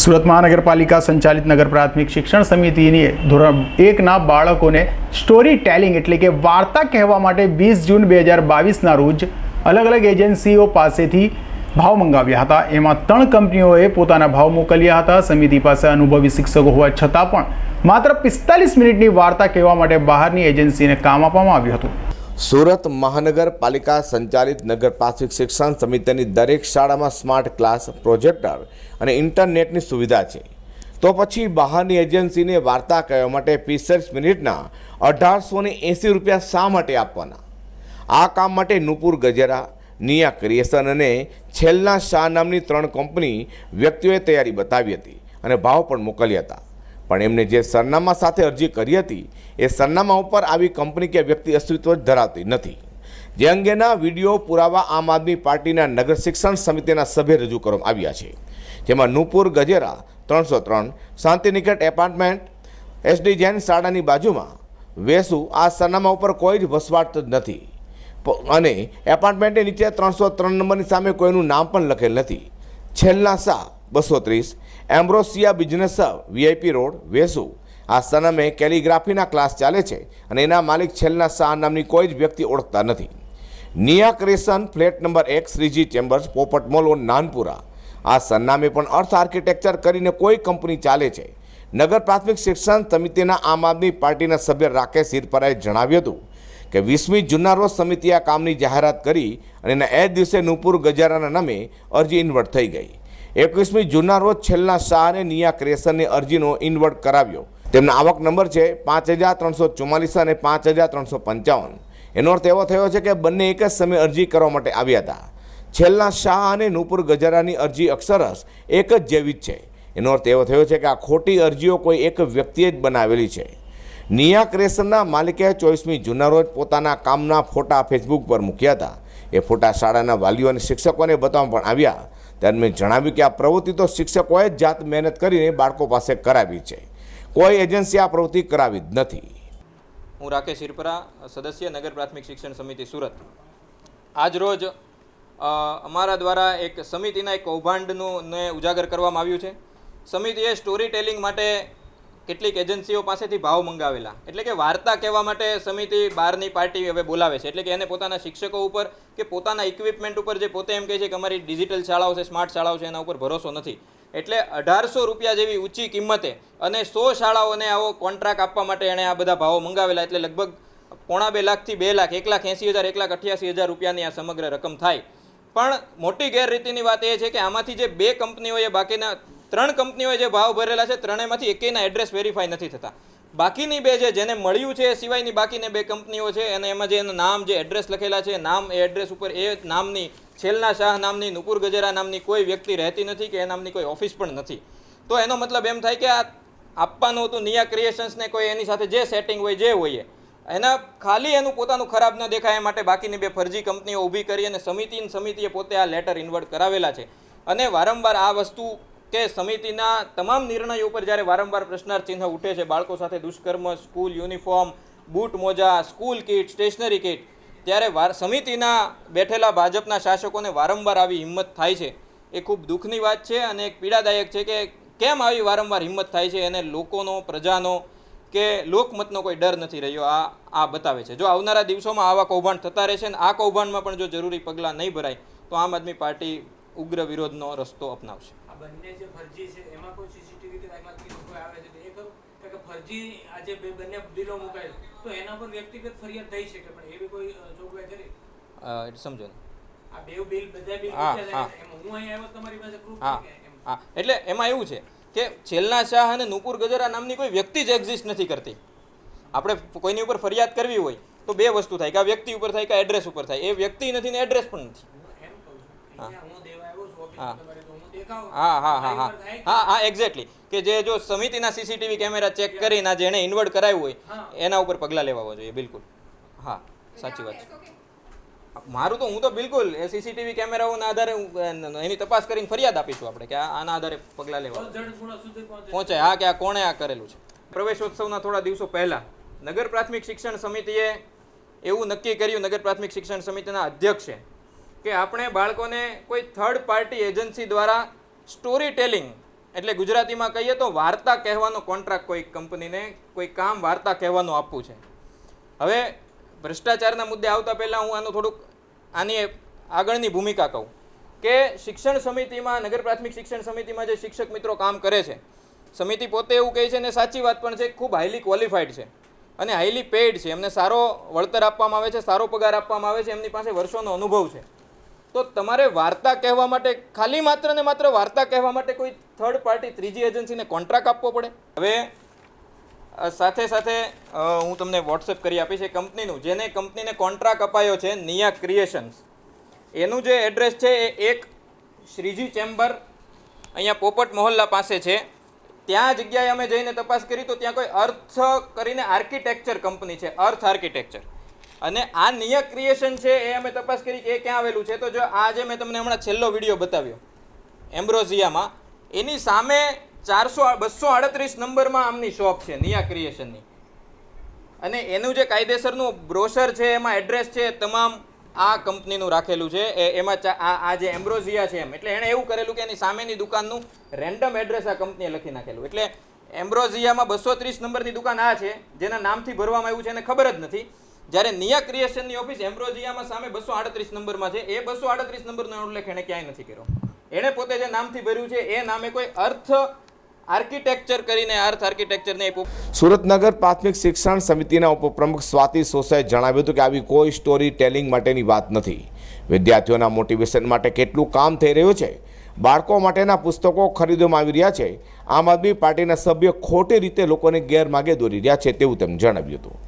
સુરત મહાનગરપાલિકા સંચાલિત નગર પ્રાથમિક શિક્ષણ સમિતિની ધોરણ એકના બાળકોને સ્ટોરી ટેલિંગ એટલે કે વાર્તા કહેવા માટે વીસ જૂન બે હજાર બાવીસના રોજ અલગ અલગ એજન્સીઓ પાસેથી ભાવ મંગાવ્યા હતા. એમાં ત્રણ કંપનીઓએ પોતાના ભાવ મોકલ્યા હતા. સમિતિ પાસે અનુભવી શિક્ષકો હોવા છતાં પણ માત્ર પિસ્તાલીસ મિનિટની વાર્તા કહેવા માટે બહારની એજન્સીને કામ આપવામાં આવ્યું હતું. સુરત મહાનગરપાલિકા સંચાલિત નગર પ્રાથમિક શિક્ષણ સમિતિની દરેક શાળામાં સ્માર્ટ ક્લાસ પ્રોજેક્ટર અને ઇન્ટરનેટની સુવિધા છે. તો પછી બહારની એજન્સીને વાર્તા કહેવા માટે પિસ્તાલીસ મિનિટના અઢારસો ને એંસી રૂપિયા શા માટે આપવાના? આ કામ માટે નુપુર ગજેરા, નિયા ક્રિએશન અને છેલ્લા શાહ નામની ત્રણ કંપની વ્યક્તિઓએ તૈયારી બતાવી હતી અને ભાવ પણ મોકલ્યા હતા. પણ એમને જે સરનામા સાથે અરજી કરી હતી, એ સરનામા ઉપર આવી કંપની કે વ્યક્તિ અસ્તિત્વ ધરાવતી નથી. જે અંગેના વીડિયો પુરાવા આમ આદમી પાર્ટીના નગર શિક્ષણ સમિતિના સભ્ય રજૂ કરવામાં આવ્યા છે. જેમાં નુપુર ગજેરા ત્રણસો ત્રણ શાંતિનિકેટ એપાર્ટમેન્ટ એસડી જૈન શાળાની બાજુમાં. વેસુ, આ સરનામા ઉપર કોઈ જ વસવાટ નથી. અને એપાર્ટમેન્ટની નીચે ત્રણસો ત્રણ નંબરની સામે કોઈનું નામ પણ લખેલ નથી. છેલ્લા સા બસો ત્રીસ. Ambrosia business VIP road, Vesu. આ સનમે કેલિગ્રાફીના ક્લાસ ચાલે છે અને એના માલિક છેલ્લા શાહ નામની કોઈ જ વ્યક્તિ ઓળખતા નથી. નિયા ક્રેશન ફ્લેટ નંબર એક, Shreeji chambers, Popat mall on Nanpura. આ સરનામે પણ અર્થ આર્કિટેક્ચર કરીને કોઈ કંપની ચાલે છે. નગર પ્રાથમિક શિક્ષણ સમિતિના આમ આદમી પાર્ટીના સભ્ય રાકેશ હિરપરાએ જણાવ્યું હતું કે વીસમી જૂનના રોજ સમિતિએ આ કામની જાહેરાત કરી અને એના એ દિવસે નુપુર ગજારાના નામે અરજી ઇન્વર્ટ થઈ ગઈ. એકવીસમી જૂનના રોજ છેલ્લા શાહ અને નિયા ક્રેશનની અરજીનો ઇન્વર્ટ કરાવ્યો. તેમના આવક નંબર છે પાંચ હજાર ત્રણસો ચુમ્માલીસ અને પાંચ હજાર ત્રણસો પંચાવન. એનો અર્થ એવો થયો છે કે બંને એક જ સમયે અરજી કરવા માટે આવ્યા હતા. છેલ્લા શાહ અને નુપુર ગજરાની અરજી અક્ષરશ એક જ જેવી જ છે. એનો અર્થ એવો થયો છે કે આ ખોટી અરજીઓ કોઈ એક વ્યક્તિએ જ બનાવેલી છે. નિયા ક્રેશનના માલિકે ચોવીસમી જૂના રોજ પોતાના કામના ફોટા ફેસબુક પર મૂક્યા હતા. એ ફોટા શાળાના વાલીઓ અને શિક્ષકોને બતાવવા પણ આવ્યા. મેં જણાવ્યું કે આ પ્રવૃત્તિ તો શિક્ષકોએ જ જાત મહેનત કરીને બાળકો પાસે કરાવી છે. કોઈ એજન્સી આ પ્રવૃત્તિ કરાવી જ નથી. હું રાકેશ હિરપરા, સદસ્ય નગર પ્રાથમિક શિક્ષણ સમિતિ સુરત. આજ રોજ અમારા દ્વારા એક સમિતિના એક કૌભાંડનું ને ઉજાગર કરવામાં આવ્યું છે. સમિતિએ સ્ટોરી ટેલિંગ માટે કેટલીક એજન્સીઓ પાસેથી ભાવ મંગાવેલા. એટલે કે વાર્તા કહેવા માટે સમિતિ બહારની પાર્ટી હવે બોલાવે છે. એટલે કે એને પોતાના શિક્ષકો ઉપર કે પોતાના ઇક્વિપમેન્ટ ઉપર જે પોતે એમ કહે છે કે અમારી ડિજિટલ શાળાઓ છે સ્માર્ટ શાળાઓ છે, એના ઉપર ભરોસો નથી. એટલે અઢારસો રૂપિયા જેવી ઊંચી કિંમતે અને સો શાળાઓને આવો કોન્ટ્રાક્ટ આપવા માટે એણે આ બધા ભાવો મંગાવેલા. એટલે લગભગ પોણા બે લાખથી બે લાખ, એક લાખ એંસી હજાર, એક લાખ અઠ્યાસી હજાર રૂપિયાની આ સમગ્ર રકમ થાય. પણ મોટી ગેરરીતિની વાત એ છે કે આમાંથી જે બે કંપનીઓએ બાકીના ત્રણ કંપનીઓએ જે ભાવ ભરેલા છે, ત્રણેયમાંથી એકેયના એડ્રેસ વેરીફાઈ નથી થતા. બાકીની બે છે જેને મળ્યું છે, એ સિવાયની બાકીની બે કંપનીઓ છે અને એમાં જે એનું નામ, જે એડ્રેસ લખેલા છે, નામ એ એડ્રેસ ઉપર એ નામની, છેલ્લા શાહ નામની, નુપુર ગજેરા નામની કોઈ વ્યક્તિ રહેતી નથી કે એ નામની કોઈ ઓફિસ પણ નથી. તો એનો મતલબ એમ થાય કે આ આપવાનું હતું નિયા ક્રિએશન્સને કોઈ એની સાથે જે સેટિંગ હોય, જે હોય એના ખાલી એનું પોતાનું ખરાબ ન દેખાય એ માટે બાકીની બે ફરજી કંપનીઓ ઊભી કરી અને સમિતિ સમિતિએ પોતે આ લેટર ઇન્વર્ટ કરાવેલા છે. અને વારંવાર આ વસ્તુ કે સમિતિના તમામ નિર્ણયો ઉપર જ્યારે વારંવાર પ્રશ્નાર્થ ચિહ્ન ઉઠે છે, બાળકો સાથે દુષ્કર્મ, સ્કૂલ યુનિફોર્મ, બૂટ મોજા, સ્કૂલ કિટ, સ્ટેશનરી કિટ, ત્યારે વાર, સમિતિના બેઠેલા ભાજપના શાસકોને વારંવાર આવી હિંમત થાય છે. એ ખૂબ દુઃખની વાત છે અને એક પીડાદાયક છે કે કેમ આવી વારંવાર હિંમત થાય છે અને લોકોનો, પ્રજાનો કે લોકમતનો કોઈ ડર નથી રહ્યો, આ આ બતાવે છે. જો આવનારા દિવસોમાં આવા કૌભાંડ થતા રહેશે અને આ કૌભાંડમાં પણ જો જરૂરી પગલાં નહીં ભરાય, તો આમ આદમી પાર્ટી ઉગ્ર વિરોધનો રસ્તો અપનાવશે. બંને જે ફરજી છે એમાં કોઈ સીસીટીવી કે દાખલા તરીકે કોઈ આવે છે એ ખરું? કારણ કે ફરજી આજે બે બંને બિલો મુકાય તો એના પર વ્યક્તિગત ફરિયાદ થઈ શકે પણ એવી કોઈ જોગવાઈ કરી એટલે સમજો આ બે બિલ બધા બિલ હા, હા. હું અહીં આવ્યો તમારી પાસે પ્રૂફ હા હા. એટલે એમાં એવું છે કે છેલ્લા શાહ અને નુપુર ગજરા નામની કોઈ વ્યક્તિ જ એક્ઝિસ્ટ નથી કરતી. આપણે કોઈની ઉપર ફરિયાદ કરવી હોય તો બે વસ્તુ થાય કે આ વ્યક્તિ ઉપર થાય કે એડ્રેસ ઉપર થાય. એ વ્યક્તિ નથી ને એડ્રેસ પણ નથી. હા હું. દેવા આવ્યો છું હા. હું હા હા. હા હા એક્ઝેક્ટલી કે જે જો સમિતિના સીસીટીવી કેમેરા ચેક કરીને જેણે ઇન્વર્ટ કરાવ્યું હોય એના ઉપર પગલાં લેવા જોઈએ બિલકુલ. હા સાચી વાત છે. મારું તો હું તો બિલકુલ એ સીસીટીવી કેમેરાઓના આધારે એની તપાસ કરીને ફરિયાદ આપીશું આપણે કે આ આના આધારે પગલાં લેવા. તો જડ પહોંચે. પહોંચે. હા કે આ કોણે આ કરેલું છે? પ્રવેશોત્સવના થોડા દિવસો પહેલા નગર પ્રાથમિક શિક્ષણ સમિતિએ એવું નક્કી કર્યું નગર પ્રાથમિક શિક્ષણ સમિતિના અધ્યક્ષે કે આપણે બાળકોને કોઈ થર્ડ પાર્ટી એજન્સી દ્વારા સ્ટોરી ટેલિંગ એટલે ગુજરાતીમાં કહીએ તો વાર્તા કહેવાનો કોન્ટ્રાક્ટ કોઈ કંપનીને કોઈ કામ વાર્તા કહેવાનું આપવું છે. હવે ભ્રષ્ટાચારના મુદ્દે આવતા પહેલાં હું આનું થોડુંક આની આગળની ભૂમિકા કહું કે શિક્ષણ સમિતિમાં, નગર પ્રાથમિક શિક્ષણ સમિતિમાં જે શિક્ષક મિત્રો કામ કરે છે, સમિતિ પોતે એવું કહે છે ને, સાચી વાત પણ છે, ખૂબ હાઈલી ક્વોલિફાઈડ છે અને હાઈલી પેઇડ છે. એમને સારો વળતર આપવામાં આવે છે, સારો પગાર આપવામાં આવે છે, એમની પાસે વર્ષોનો અનુભવ છે. તો તમારે વાર્તા કહેવા માટે, ખાલી માત્ર ને માત્ર વાર્તા કહેવા માટે કોઈ થર્ડ પાર્ટી ત્રીજી એજન્સીને કોન્ટ્રાક્ટ આપવો પડે? હવે સાથે સાથે હું તમને વોટ્સએપ કરી આપીશ એ કંપનીનું જેને કંપનીને કોન્ટ્રાક્ટ અપાયો છે નિયા ક્રિએશન્સ એનું જે એડ્રેસ છે એ એક શ્રીજી ચેમ્બર અહીંયા પોપટ મોહલ્લા પાસે છે. ત્યાં જગ્યાએ અમે જઈને તપાસ કરી, તો ત્યાં કોઈ અર્થ કરીને આર્કિટેક્ચર કંપની છે. અર્થ આર્કિટેક્ચર અને આ નિયા ક્રિએશન છે એ અમે તપાસ કરી કે એ ક્યાં આવેલું છે. તો જો આ જે મેં તમને હમણાં છેલ્લો વીડિયો બતાવ્યો, એમ્બ્રોઝિયામાં. એની સામે ચારસો બસો આડત્રીસ નંબરમાં આમની શોપ છે, નિયા ક્રિએશનની અને એનું જે કાયદેસરનું બ્રોશર છે, એમાં એડ્રેસ છે, તમામ આ કંપનીનું રાખેલું છે. એ એમાં આ જે એમ્બ્રોઝિયા છે એમ. એટલે એણે એવું કરેલું કે એની સામેની દુકાનનું રેન્ડમ એડ્રેસ આ કંપનીએ લખી નાખેલું. એટલે એમ્બ્રોઝિયામાં બસો ત્રીસ નંબરની દુકાન આ છે, જેના નામથી ભરવામાં આવ્યું છે, એને ખબર જ નથી. જ્યારે નિયા ક્રિએશનની ઓફિસ એમ્બ્રોજિયામાં સામે બસો આડત્રીસ નંબરમાં છે, એ બસો આડત્રીસ નંબરનો ઉલ્લેખ એણે ક્યાંય નથી કર્યો. એણે પોતે જે નામથી ભર્યું છે, એ નામે કોઈ અર્થ આર્કિટેક્ચર કરીને અર્થ આર્કિટેક્ચરને એક ઉપ- સુરતનગર પ્રાથમિક શિક્ષણ સમિતિના ઉપપ્રમુખ સ્વાતિ સોસાએ જણાવ્યું હતું કે આવી કોઈ સ્ટોરી ટેલિંગ માટેની વાત નથી. વિદ્યાર્થીઓના મોટિવેશન માટે કેટલું કામ થઈ રહ્યું છે? બાળકો માટેના પુસ્તકો ખરીદવામાં આવી રહ્યા છે. આમ આદમી પાર્ટીના સભ્યો ખોટી રીતે લોકોને ગેરમાર્ગે દોરી રહ્યા છે તેવું તેમણે જણાવ્યું હતું.